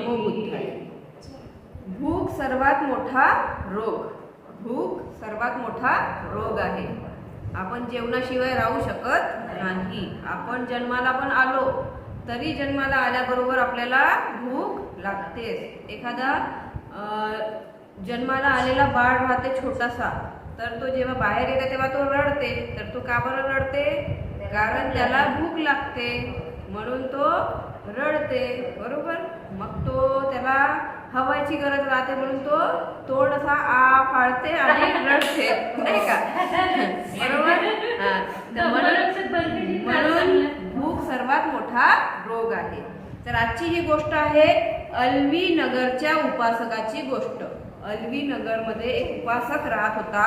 धम्मबुद्धाय भूक सर्वात मोठा रोग. भूक सर्वात मोठा रोग आहे. आपण जेवणाशिवाय राहू शकत नाही. आपण जन्माला पण आलो तरी जन्माला आल्याबरोबर आपल्याला भूक लागतेच. एखादा जन्माला आलेला बाळ राहते छोटासा तर तो जेव्हा बाहेर येते तेव्हा तो रडते. तर तो का बरं रडते? कारण त्याला भूक लागते. म्हणून तो रडते. बरोबर? मग तो त्याला हवायची गरज राहते म्हणून तो तोंड असा आ फाळते आणि रडते. नाही का? बरोबर? हा. म्हणून भूक सर्वात मोठा रोग आहे. तर आजची ही गोष्ट आहे अल्वी नगरच्या उपासकाची गोष्ट. अल्वी नगरमध्ये एक उपासक राहत होता.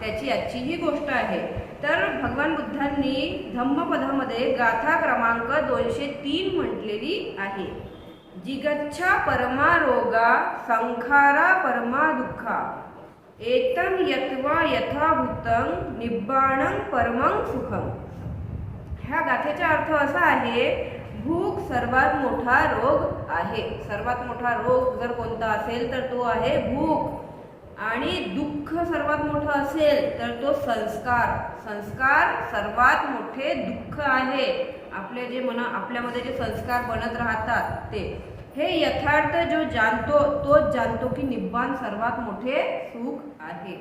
त्याची आजची ही गोष्ट आहे. तर भगवान बुद्धांनी धम्मपदामध्ये गाथा क्रमांक दोनशे तीन म्हटलेली आहे. जिगच्छा परमा रोगा संखारा परमा दुःखा एतं यत्वा यथाभूतं निब्बाणं परमं सुखम। ह्या गाथेचा अर्थ असा आहे भूक सर्वात मोठा रोग आहे. सर्वात मोठा रोग जर कोणता असेल तर तो आहे भूक. आणि दुःख सर्वात मोठं असेल तर तो संस्कार. संस्कार सर्वात मोठे दुःख आहे. आपले जे मना आपल्यामध्ये जे संस्कार बनत राहतात ते. हे यथार्थ जो जाणतो तोच जाणतो की निब्बाण सर्वात मोठे सुख आहे.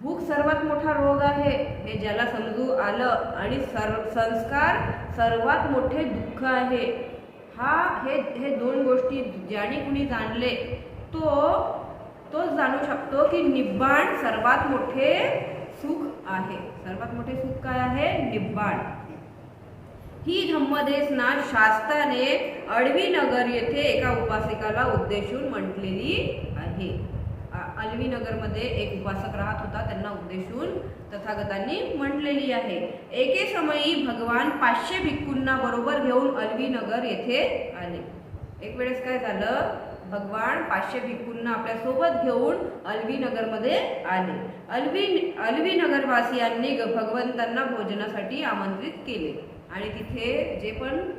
भूक सर्वात मोठा रोग आहे हे ज्याला समजू आलं आणि सर्व संस्कार सर्वात मोठे दुःख आहे. हा हे हे दोन गोष्टी ज्याने कुणी जाणले तो तोच जाणू शकतो की निब्बाण सर्वात मोठे सुख आहे. सर्वात मोठे सुख काय आहे? निब्बाण. ही धम्मदेसना शास्त्राने अडवी नगर येथे एका उपासिकाला उद्देशून म्हटलेली आहे. अलवी नगरमध्ये एक उपासक राहत होता त्यांना उद्देशून तथागतांनी म्हटलेली आहे. एके समयी भगवान पाचशे भिक्कूंना बरोबर घेऊन अलवी नगर येथे आले. एक वेळेस काय झालं? भगवान पाचशे भिक्खूंना आपल्यासोबत घेऊन अल्वी नगरमध्ये आले. अल्वी अल्वी नगरवासियांनी ग- भगवंतांना भोजनासाठी आमंत्रित केले. आणि तिथे जे पण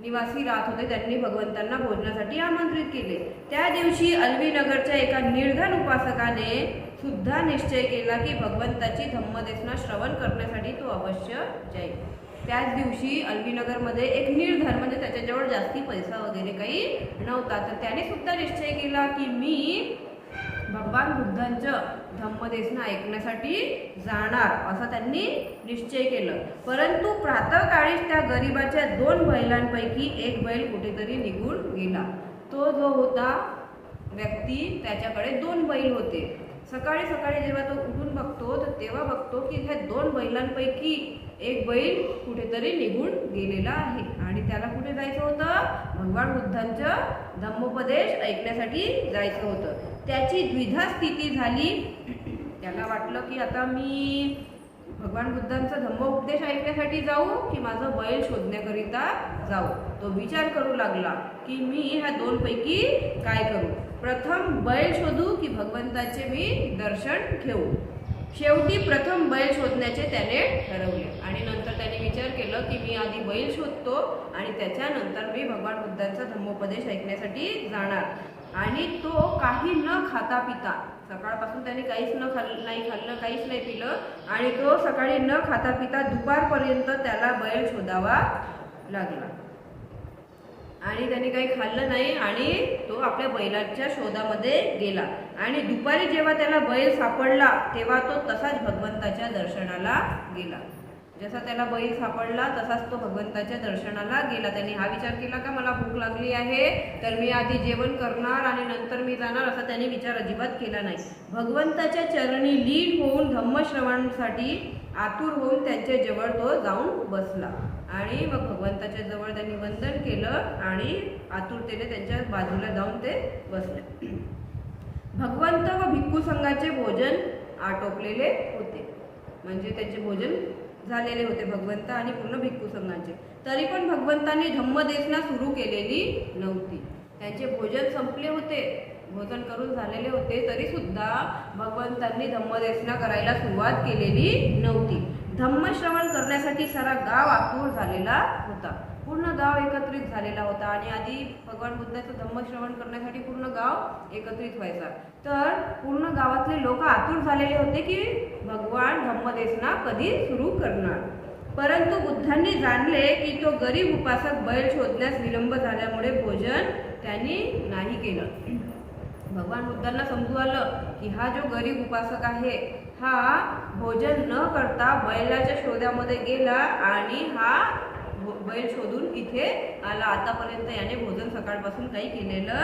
निवासी राहत होते त्यांनी भगवंतांना भोजनासाठी आमंत्रित केले. त्या दिवशी अल्वी नगरच्या एका निर्धन उपासकाने सुद्धा निश्चय केला की भगवंताची धम्मदेसना श्रवण करण्यासाठी तो अवश्य जाईल. त्याच दिवशी अल्वीनगरमध्ये एक निर्धार म्हणजे त्याच्याजवळ जास्ती पैसा वगैरे काही नव्हता. तर त्याने सुद्धा निश्चय केला की मी भगवान बुद्धांचं धम्मदेसना ऐकण्यासाठी जाणार असं त्यांनी निश्चय केलं. परंतु प्रातःकाळीच त्या गरिबाच्या दोन बैलांपैकी एक बैल कुठेतरी निघून गेला. तो जो होता व्यक्ती त्याच्याकडे दोन बैल होते. सकाळी सकाळी जेव्हा तो उठून बघतो तर तेव्हा बघतो की ह्या दोन बैलांपैकी एक बैल कुठेतरी निघून गेलेला आहे. आणि त्याला कुठे जायचं होतं? भगवान बुद्धांचं धम्मोपदेश ऐकण्यासाठी जायचं होतं. त्याची द्विधा स्थिती झाली. त्याला वाटलं की आता मी भगवान बुद्धांचा धम्मोपदेश ऐकण्यासाठी जाऊ की माझं बैल शोधण्याकरिता जाऊ? तो विचार करू लागला की मी ह्या दोनपैकी काय करू? प्रथम बैल शोधू की भगवंताचे मी दर्शन घेऊ. शेवटी प्रथम बैल शोधण्याचे त्याने ठरवले. आणि नंतर त्याने विचार केलं की मी आधी बैल शोधतो आणि त्याच्यानंतर मी भगवान बुद्धांचा धम्मोपदेश ऐकण्यासाठी जाणार. आणि तो काही न खाता पिता. सकाळपासून त्याने काहीच न खाल्लं नाही खाल्लं काहीच नाही पिलं. आणि तो सकाळी न खाता पिता दुपारपर्यंत त्याला बैल शोधावा लागला. आणि त्याने काही खाल्लं नाही आणि तो आपल्या बैलाच्या शोधामध्ये गेला. आणि दुपारी जेव्हा त्याला बैल सापडला तेव्हा तो तसाच भगवंताच्या दर्शनाला गेला. जसा त्याला बैल सापडला तसाच तो भगवंताच्या दर्शनाला गेला. त्याने हा विचार केला का मला भूक लागली आहे तर मी आधी जेवण करणार आणि नंतर मी जाणार असा त्याने विचार अजिबात केला नाही. भगवंताच्या चरणी लीन होऊन धम्मश्रवणासाठी आतुर होऊन त्यांच्या जवळ तो जाऊन बसला. आणि मग भगवंताच्या जवळ त्यांनी वंदन केलं आणि आतुरतेने त्यांच्या बाजूला जाऊन ते बसले. भगवंत व भिक्खू संघाचे भोजन आटोपलेले होते. म्हणजे त्यांचे भोजन झालेले होते भगवंत आणि पूर्ण भिक्खू संघाचे. तरी पण भगवंतांनी धम्मदेसना सुरू केलेली नव्हती. त्यांचे भोजन संपले होते. भोजन करून झालेले होते. तरी सुद्धा भगवंतांनी धम्मदेसना करायला सुरुवात केलेली नव्हती. धम्मश्रवण करण्यासाठी सारा गाव आतूर झालेला होता. पूर्ण गाव एकत्रित झालेला होता आणि आधी भगवान बुद्धाचं धम्मश्रवण करण्यासाठी पूर्ण गाव एकत्रित व्हायचा. तर पूर्ण गावातले लोक आतुर झालेले होते की भगवान धम्मदेसना कधी सुरू करणार. परंतु बुद्धांनी जाणले की तो गरीब उपासक बैल शोधण्यास विलंब झाल्यामुळे भोजन त्यांनी नाही केलं. भगवान बुद्धांना समजू आलं की हा जो गरीब उपासक आहे हा भोजन न करता बैलाच्या शोधामध्ये गेला आणि हा भो- बैल शोधून इथे आला. आतापर्यंत याने भोजन सकाळपासून काही केलेलं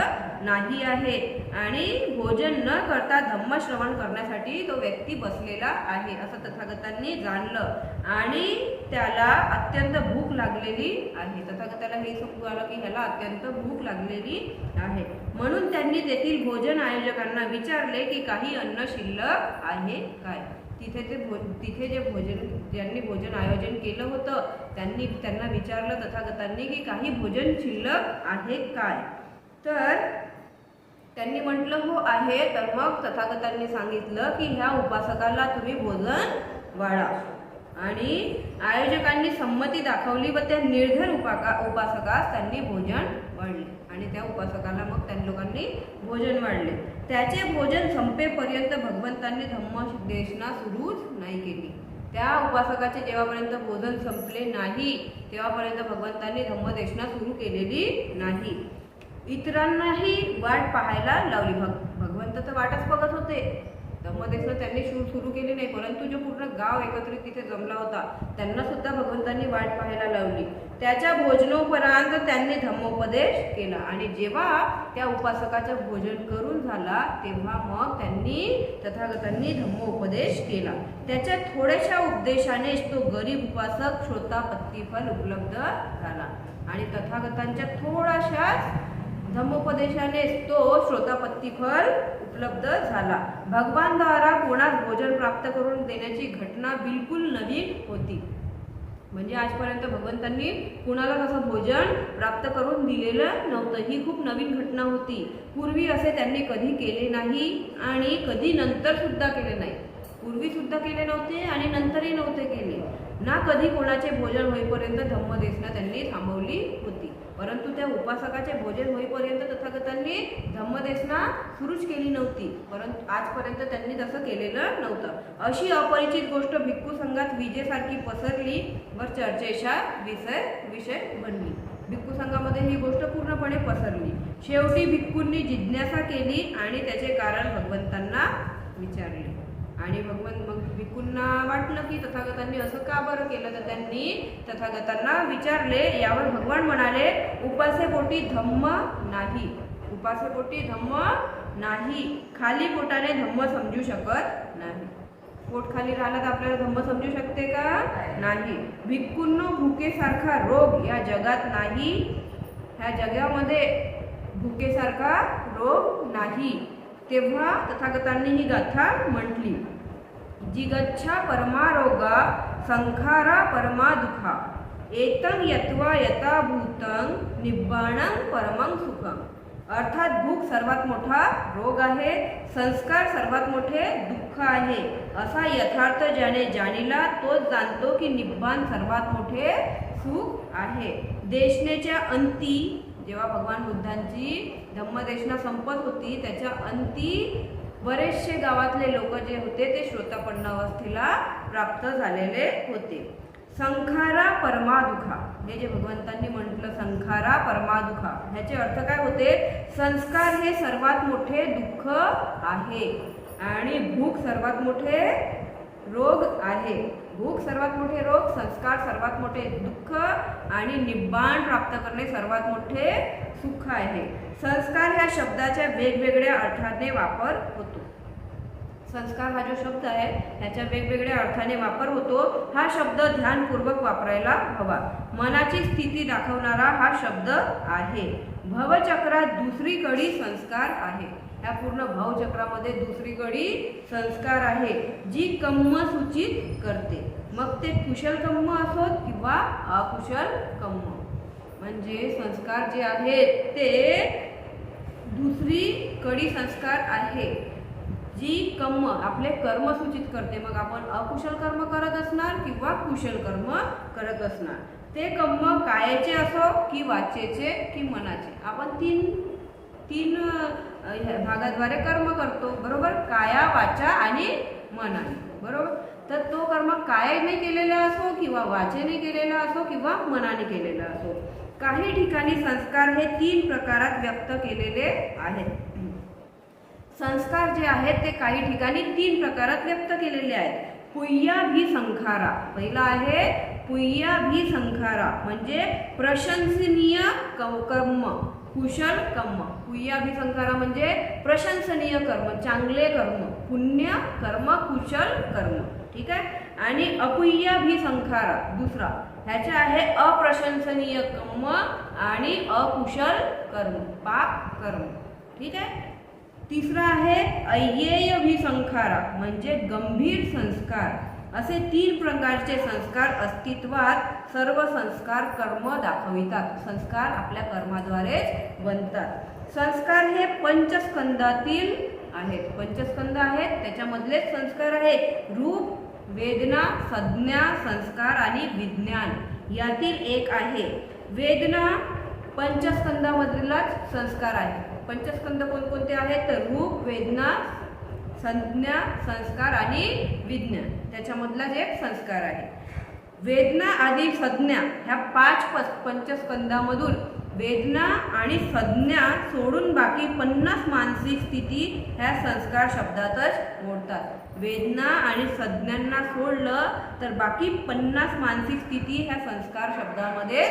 नाही आहे. आणि भोजन न करता धम्मश्रवण करण्यासाठी तो व्यक्ती बसलेला आहे असं तथागतांनी जाणलं. आणि त्याला अत्यंत भूक लागलेली आहे. तथागताला हे समजू आलं की ह्याला अत्यंत भूक लागलेली आहे. म्हणून त्यांनी तेथील भोजन आयोजकांना विचारले की काही अन्न शिल्लक आहे काय? तिथे ते भो तिथे जे भोजन ज्यांनी भोजन आयोजन केलं होतं त्यांनी त्यांना विचारलं तथागतांनी की काही भोजन शिल्लक आहे काय? तर त्यांनी म्हटलं हो आहे. तर मग तथागतांनी सांगितलं की ह्या उपासकाला तुम्ही भोजन वाढा. आणि आयोजकांनी संमती दाखवली व त्या निर्धर उपाका उपासकास त्यांनी भोजन वाढले. आणि त्या उपासकाला मग त्या लोकांनी भोजन वाढले. त्याचे भोजन संपेपर्यंत भगवंतांनी धम्म देशना सुरूच नाही केली. त्या उपासकाचे जेव्हापर्यंत भोजन संपले नाही तेव्हापर्यंत भगवंतांनी धम्मदेशना सुरू केलेली नाही. इतरांनाही वाट पाहायला लावली. भग भगवंत तर वाटच बघत होते. धम्मदेशनं त्यांनी शूट सुरू केली नाही परंतु जो पूर्ण गाव एकत्रित तिथे जमला होता त्यांना सुद्धा भगवंतांनी वाट पाहायला लावली. त्याच्या भोजनोपरांत त्यांनी धम्मोपदेश केला आणि जेव्हा त्या उपासकाचं भोजन करून झाला तेव्हा मग त्यांनी तथागतांनी धम्मोपदेश केला. त्याच्या थोड्याशा उपदेशानेच तो गरीब उपासक श्रोता पत्तीफल उपलब्ध झाला. आणि तथागतांच्या थोड्याशाच धम्मोपदेशानेच तो श्रोतापत्तीफल उपलब्ध झाला. भगवानद्वारा कोणास भोजन प्राप्त करून देण्याची घटना बिलकुल नवीन होती. म्हणजे आजपर्यंत भगवंतांनी कुणाला असं भोजन प्राप्त करून दिलेलं नव्हतं. ही खूप नवीन घटना होती. पूर्वी असे त्यांनी कधी केले नाही आणि कधी नंतर सुद्धा केले नाही. पूर्वी सुद्धा केले नव्हते आणि नंतरही नव्हते केले. ना कधी कोणाचे भोजन होईपर्यंत धम्मदेशना त्यांनी थांबवली होती. परंतु त्या उपासकाचे भोजन होईपर्यंत तथागतांनी धम्मदेशना सुरूच केली नव्हती. परंतु आजपर्यंत त्यांनी तसं केलेलं नव्हतं. अशी अपरिचित गोष्ट भिक्खू संघात विजेसारखी पसरली व चर्चेचा विषय विषय बनली. भिक्खू संघामध्ये ही गोष्ट पूर्णपणे पसरली. शेवटी भिक्खूंनी जिज्ञासा केली आणि त्याचे कारण भगवंतांना विचारले. आणि भगवंत मग भिकूंना वाटलं की तथागतांनी असं का बरं केलं? तर त्यांनी तथागतांना विचारले यावर भगवान म्हणाले उपासेपोटी धम्म नाही. उपासेपोटी धम्म नाही. खाली पोटाने धम्म समजू शकत नाही. पोट खाली राहिला तर आपल्याला धम्म समजू शकते का? नाही. भिक्कूंनो भुकेसारखा रोग या जगात नाही. ह्या जगामध्ये भुकेसारखा रोग नाही. तेव्हा तथागतांनी ही गाथा म्हटली. जिगच्छा परमारोगा संखारा परमा दुखा एतं यत्वा यथा भूतं निब्बाणं परमं सुखं अर्थात भूक सर्वात मोठा रोग आहे संस्कार सर्वात मोठे दुःख आहे। असा यथार्थ ज्याने जाणीला तोच जाणतो की निब्बाण सर्वात मोठे सुख आहे। देशनेच्या अंती जेव्हा भगवान बुद्धांची धम्मदेशना संपत होती त्याच्या अंती बरेचसे गावातले लोक जे होते ते श्रोतापन्न अवस्थेला प्राप्त झालेले होते. संखारा परमादुखा. हे जे भगवंतांनी म्हटलं संखारा परमादुखा ह्याचे अर्थ काय होते? संस्कार हे सर्वात मोठे दुःख आहे. आणि भूक सर्वात मोठे रोग आहे. भूक सर्वात मोठे रोग संस्कार सर्वात मोठे दुःख आणि निब्बाण प्राप्त करणे सर्वात मोठे सुख आहे. संस्कार ह्या शब्दाच्या वेगवेगळ्या अर्थाने वापर होतो. संस्कार हा जो शब्द आहे ह्याच्या वेगवेगळ्या अर्थाने वापर होतो हा शब्द ध्यानपूर्वक वापरायला हवा. मनाची स्थिती दाखवणारा हा शब्द आहे. भवचक्रात दुसरी कडी संस्कार आहे. ह्या पूर्ण भावचक्रामध्ये दुसरी कडी संस्कार आहे जी कम्म सूचित करते. मग ते कुशल कम्म असोत किंवा अकुशल कम्म? म्हणजे संस्कार जे आहेत ते दुसरी कडी संस्कार आहे. जी कर्म आपले कर्म सूचित करते मग आपण अकुशल कर्म करत असणार किंवा कुशल कर्म करत असणार? ते कर्म कायाचे असो की वाचेचे की मनाचे? आपण तीन तीन ह्या भागाद्वारे कर्म करतो बरोबर? काया वाचा आणि मनाने बरोबर? तर तो कर्म कायाने केलेला असो किंवा वाचेने केलेला असो किंवा मनाने केलेला असो काही ठिकाणी संस्कार हे तीन प्रकारात व्यक्त केलेले आहेत. संस्कार जे आहेत ते काही ठिकाणी तीन प्रकारात व्यक्त केलेले आहेत. पुय्याभिसंखारा पहिला आहे पुया भी संखारा. म्हणजे प्रशंसनीय क- कर्म. कुशल कर्म पुय्याभिसंखारा म्हणजे प्रशंसनीय कर्म चांगले कर्म पुण्य कर्म कुशल कर्म. ठीक आहे? आणि अपुय्याभिसंखारा दुसरा. ह्याचे आहे अप्रशंसनीय कर्म आणि अकुशल कर्म पाप कर्म. ठीक आहे? तिसरा आहे अय्येय विसंखारा म्हणजे गंभीर संस्कार. असे तीन प्रकारचे संस्कार अस्तित्वात सर्व संस्कार कर्म दाखवितात. संस्कार आपल्या कर्माद्वारे बनतात. संस्कार हे पंचस्कंदातील आहेत. पंचस्कंद आहेत त्याच्यामधलेच संस्कार आहेत. रूप वेदना संज्ञा संस्कार आणि विज्ञान. यातील एक आहे. वेदना पंचस्कंदामधलाच संस्कार आहे. पंचस्कंद कोणकोणते आहेत? तर रूप वेदना संज्ञा संस्कार आणि विज्ञान त्याच्यामधलाच एक संस्कार आहे. वेदना आदी संज्ञा ह्या पाच प- पंचस्कंदामधून वेदना आणि संज्ञा सोडून बाकी पन्नास मानसिक स्थिती ह्या संस्कार शब्दातच मोडतात. वेदना आणि संज्ञांना सोडलं तर बाकी पन्नास मानसिक स्थिती ह्या संस्कार शब्दामध्ये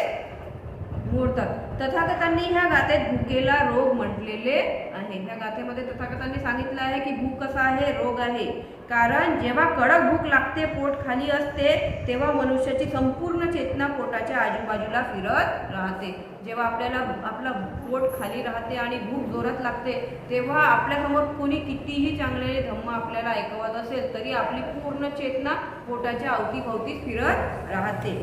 मोडतात. तथागतांनी ह्या गाथेत भुकेला रोग म्हटलेले आहे. ह्या गाथेमध्ये तथागतांनी सांगितलं आहे की भूक कसा आहे? रोग आहे. कारण जेव्हा कडक भूक लागते पोट खाली असते तेव्हा मनुष्याची संपूर्ण चेतना पोटाच्या आजूबाजूला फिरत राहते. जेव्हा आपल्याला आपलं पोट खाली राहते आणि भूक जोरात लागते तेव्हा आपल्यासमोर कोणी कितीही चांगले धम्म आपल्याला ऐकवत असेल तरी आपली पूर्ण चेतना पोटाच्या अवतीभवती फिरत राहते.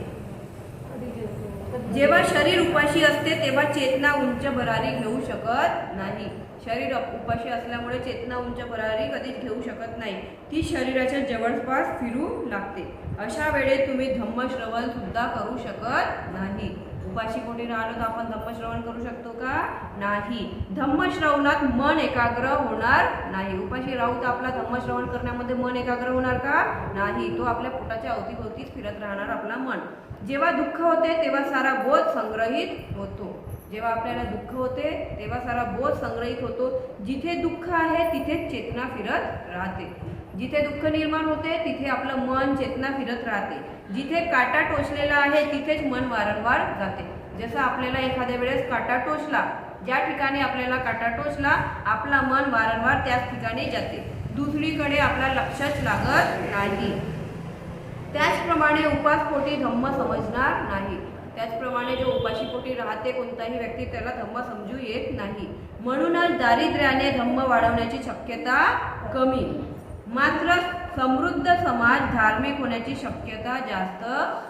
जेव्हा शरीर उपाशी असते तेव्हा चेतना उंच भरारी घेऊ शकत नाही. शरीर उपाशी असल्यामुळे चेतना उंच भरारी कधीच घेऊ शकत नाही. ती शरीराच्या जवळपास फिरू लागते. अशा वेळेत तुम्ही धम्मश्रवण सुद्धा करू शकत नाही. उपाशी कोणी राहिलो तर आपण धम्मश्रवण करू शकतो का? नाही. धम्मश्रवणात मन एकाग्र होणार नाही. उपाशी राहू तर आपला धम्मश्रवण करण्यामध्ये मन एकाग्र होणार का? नाही. तो आपल्या पोटाच्या अवतीभोवतीच फिरत राहणार आपला मन. जेव्हा दुःख होते तेव्हा सारा बोध संग्रहित होतो. जेव्हा आपल्याला दुःख होते तेव्हा सारा बोध संग्रहित होतो. जिथे दुःख आहे तिथेच चेतना फिरत राहते. जिथे दुःख निर्माण होते तिथे आपलं मन चेतना फिरत राहते. जिथे काटा टोचलेला आहे तिथेच मन वारंवार जाते. जसं आपल्याला एखाद्या वेळेस काटा टोचला ज्या ठिकाणी आपल्याला काटा टोचला आपला मन वारंवार त्याच ठिकाणी जाते. दुसरीकडे आपला लक्षच लागत नाही. त्याचप्रमाणे उपासपोटी धम्म समजणार नाही. त्याचप्रमाणे जो उपाशीपोटी राहते कोणताही व्यक्ती त्याला धम्म समजू येत नाही. म्हणूनच दारिद्र्याने धम्म वाढवण्याची शक्यता कमी. मात्र समृद्ध समाज धार्मिक होण्याची शक्यता जास्त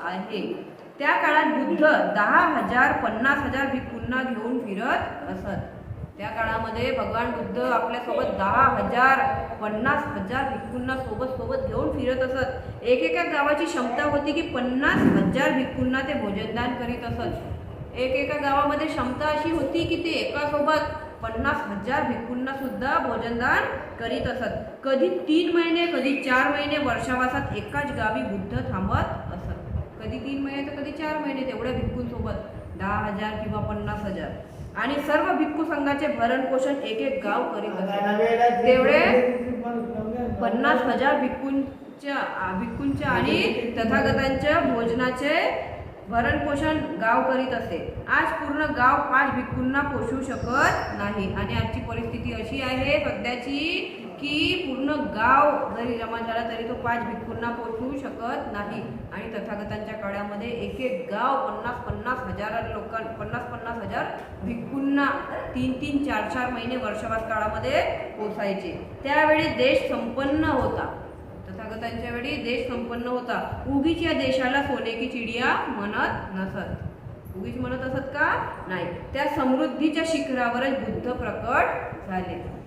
आहे. त्या काळात बुद्ध दहा हजार पन्नास हजार भिक्खूंना घेऊन फिरत असत. त्या काळामध्ये भगवान बुद्ध आपल्यासोबत दहा हजार पन्नास हजार भिक्खूंना सोबत सोबत घेऊन फिरत असत. एकेका गावाची क्षमता होती की पन्नास हजार भिक्खूंना ते भोजनदान करीत असत. एकेका गावामध्ये क्षमता अशी होती की ते एकासोबत पन्नास हजार भिक्खूंना सुद्धा भोजनदान करीत असत. कधी तीन महिने कधी चार महिने वर्षावासात एकाच गावी बुद्ध थांबत असत. कधी तीन महिने तर कधी चार महिने तेवढ्या भिक्खूंसोबत. दहा हजार किंवा पन्नास हजार. आणि सर्व भिक्खू संघाचे भरण पोषण एक एक गाव करीत असत तेवढे पन्नास हजार भिक्खूंच्या भिक्खूंच्या आणि तथागतांच्या भोजनाचे भरण पोषण गाव करीत असे. आज पूर्ण गाव पाच भिक्खूंना पोषू शकत नाही. आणि आजची परिस्थिती अशी आहे सध्याची की पूर्ण गाव जरी जमा झाला तरी तो पाच भिक्खूंना पोषू शकत नाही. आणि तथागतांच्या काळामध्ये एक एक गाव पन्नास पन्नास हजार लोकां पन्नास पन्नास हजार भिक्खूंना तीन तीन चार चार महिने वर्षवास काळामध्ये पोचायचे. त्यावेळी देश संपन्न होता. तथागतांच्या वेळी देश संपन्न होता. उगीच या देशाला सोने की चिडिया म्हणत नसत. उगीच म्हणत असत का? नाही. त्या समृद्धीच्या शिखरावरच बुद्ध प्रकट झाले.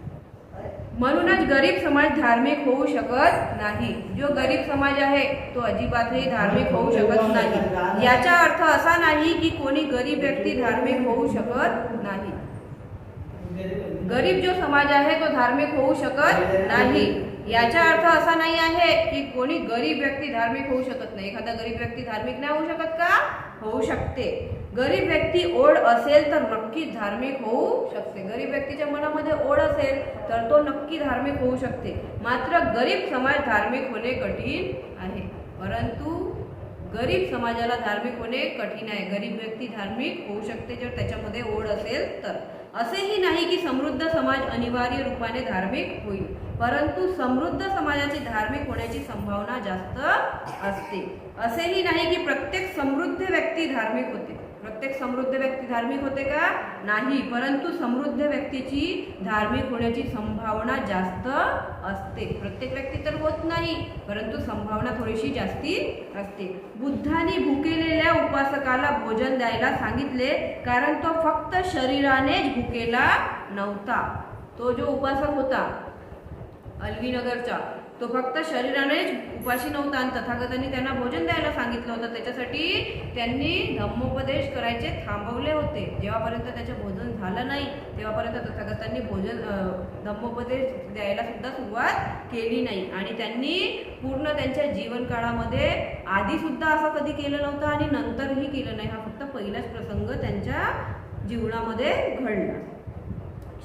म्हणूनच गरीब समाज धार्मिक होऊ शकत नाही. जो गरीब समाज आहे तो अजिबातही धार्मिक होऊ शकत नाही. याचा अर्थ असा नाही की कोणी गरीब व्यक्ती धार्मिक होऊ शकत नाही. गरीब जो समाज आहे तो धार्मिक होऊ शकत नाही. याचा अर्थ असा नाही आहे की कोणी गरीब व्यक्ती धार्मिक होऊ शकत नाही. एखादा गरीब व्यक्ती धार्मिक नाही होऊ शकत का? होऊ शकते. गरीब व्यक्ती ओढ असेल तर नक्की धार्मिक होऊ शकते. गरीब व्यक्तीच्या मनामध्ये ओढ असेल तर तो नक्की धार्मिक होऊ शकते. मात्र गरीब समाज धार्मिक होणे कठीण आहे. परंतु गरीब समाजाला धार्मिक होणे कठीण आहे. गरीब व्यक्ती धार्मिक होऊ शकते जर त्याच्यामध्ये ओढ असेल तर. असेही नाही की समृद्ध समाज अनिवार्य रूपाने धार्मिक होईल. परंतु समृद्ध समाजाची धार्मिक होण्याची संभावना जास्त असते. असेही नाही की प्रत्येक समृद्ध व्यक्ती धार्मिक होते. प्रत्येक समृद्ध व्यक्ती धार्मिक होते का? नाही. परंतु समृद्ध व्यक्तीची धार्मिक होण्याची संभावना जास्त असते. प्रत्येक व्यक्ती तर होत नाही परंतु संभावना थोडीशी जास्ती असते. बुद्धाने भुकेलेल्या उपासकाला भोजन द्यायला सांगितले कारण तो फक्त शरीरानेच भुकेला नव्हता. तो जो उपासक होता अलवीनगरचा तो फक्त शरीरानेच उपाशी नव्हता आणि तथागतांनी त्यांना भोजन द्यायला सांगितलं होतं. त्याच्यासाठी त्यांनी धम्मोपदेश करायचे थांबवले होते. जेव्हापर्यंत त्याचं भोजन झालं नाही तेव्हापर्यंत तथागतांनी भोजन धम्मोपदेश द्यायला सुद्धा सुरुवात केली नाही. आणि त्यांनी पूर्ण त्यांच्या जीवनकाळामध्ये आधीसुद्धा असं कधी केलं नव्हतं आणि नंतरही केलं नाही. हा फक्त पहिलाच प्रसंग त्यांच्या जीवनामध्ये घडला.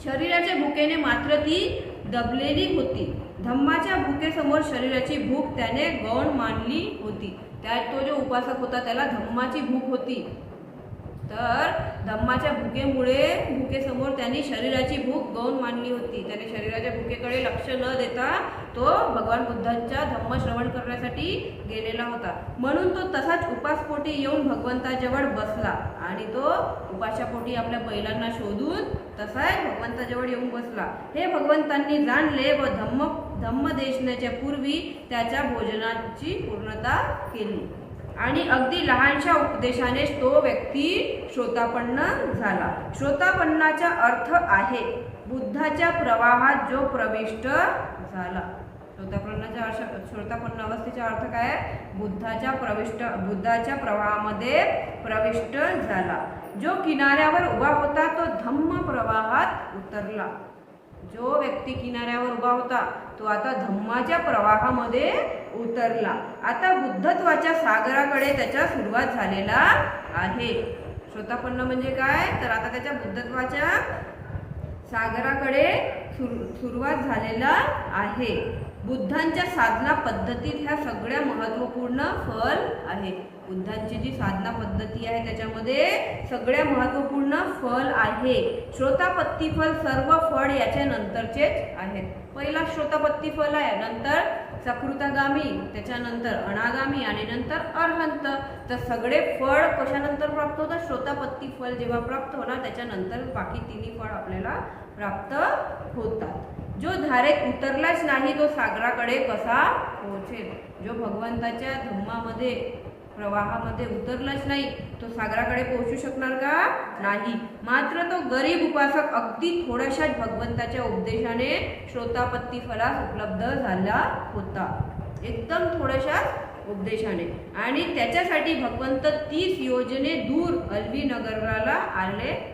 शरीराच्या भुकेने मात्र ती दबलेली होती. धम्माच्या भुकेसमोर शरीराची भूक त्याने गौण मानली होती. त्या तो जो उपासक होता त्याला धम्माची भूक होती. तर धम्माच्या भुकेमुळे भुकेसमोर त्यांनी शरीराची भूक गौण मानली होती. त्याने शरीराच्या भुकेकडे लक्ष न देता तो भगवान बुद्धांच्या धम्म श्रवण करण्यासाठी गेलेला होता. म्हणून तो तसाच उपासपोटी येऊन भगवंताजवळ बसला आणि तो उपाशापोटी आपल्या बैलांना शोधून तसाच भगवंताजवळ येऊन बसला. हे भगवंतांनी जाणले व धम्म धम्म देशण्याच्या पूर्वी त्याच्या भोजनाची पूर्णता केली. आणि अगदी लहानशा उपदेशाने तो व्यक्ती श्रोतापन्न झाला. श्रोतापन्नाचा अर्थ आहे बुद्धाच्या प्रवाहात जो प्रविष्ट झाला. श्रोतापन्नाच्या अर्थ श्रोतापन्न अवस्थेचा अर्थ काय आहे? बुद्धाच्या प्रविष्ट बुद्धाच्या प्रवाहामध्ये प्रविष्ट झाला. जो किनाऱ्यावर उभा होता तो धम्म प्रवाहात उतरला. जो व्यक्ती किनाऱ्यावर उभा होता तो आता धम्माच्या प्रवाहामध्ये उतरला. आता बुद्धत्वाच्या सागराकडे त्याच्या सुरुवात झालेला आहे. श्रोतापन्न म्हणजे काय? तर आता त्याच्या बुद्धत्वाच्या सागराकडे सुर- सुरुवात झालेला आहे. बुद्धांच्या साधना पद्धतीत ह्या सगळ्या महत्त्वपूर्ण फल आहे बुद्धांची जी साधना पद्धती आहे त्याच्यामध्ये सगळ्या महत्त्वपूर्ण फल आहे. श्रोतापत्ती फल सर्व फळ याच्या नंतरचेच आहेत. पहिला श्रोतापत्ती फल आहे नंतर सकृतागामी त्याच्यानंतर अनागामी आणि नंतर अर्हंत. तर सगळे फळ कशानंतर प्राप्त होतं श्रोतापत्ती फल जेव्हा प्राप्त होणार त्याच्यानंतर बाकी तिन्ही फळ आपल्याला प्राप्त होतात. जो धारेत उतरलाच नाही तो सागराकडे कसा पोहोचेल? जो भगवंताच्या धम्मामध्ये प्रवाहामध्ये उतरलाच नाही तो सागराकडे पोहोचू शकणार का? नाही. मात्र तो गरीब उपासक अगदी थोड्याशाच भगवंताच्या उपदेशाने श्रोतापत्ती फलास उपलब्ध झाला होता. एकदम थोड्याशा उपदेशाने. आणि त्याच्यासाठी भगवंत तीस योजने दूर अल्वी नगराला आले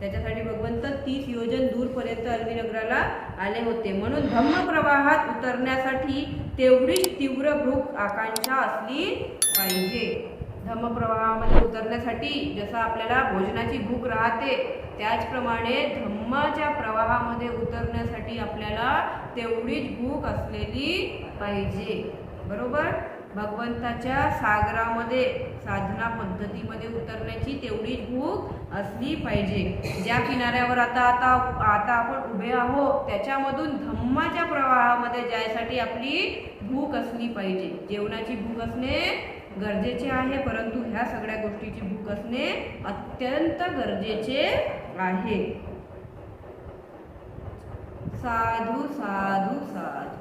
त्याच्यासाठी भगवंत तीस योजन दूरपर्यंत अल्वी नगराला आले होते. म्हणून धम्म प्रवाहात उतरण्यासाठी तेवढीच तीव्र भूक आकांक्षा असली पाहिजे. धम्मप्रवाहामध्ये उतरण्यासाठी जसं आपल्याला भोजनाची भूक राहते त्याचप्रमाणे धम्माच्या प्रवाहामध्ये उतरण्यासाठी आपल्याला तेवढीच भूक असलेली पाहिजे. बरोबर? भगवंताच्या सागरामध्ये साधना पद्धतीमध्ये उतरण्याची तेवढीच भूक असली पाहिजे. ज्या किनाऱ्यावर आता आता आता आपण उभे आहोत त्याच्यामधून धम्माच्या प्रवाहामध्ये जायसाठी आपली भूक असली पाहिजे. जेवणाची भूक असणे गरजेचे आहे परंतु ह्या सगळ्या गोष्टीची भूक असणे अत्यंत गरजेचे आहे. साधू साधू साधू.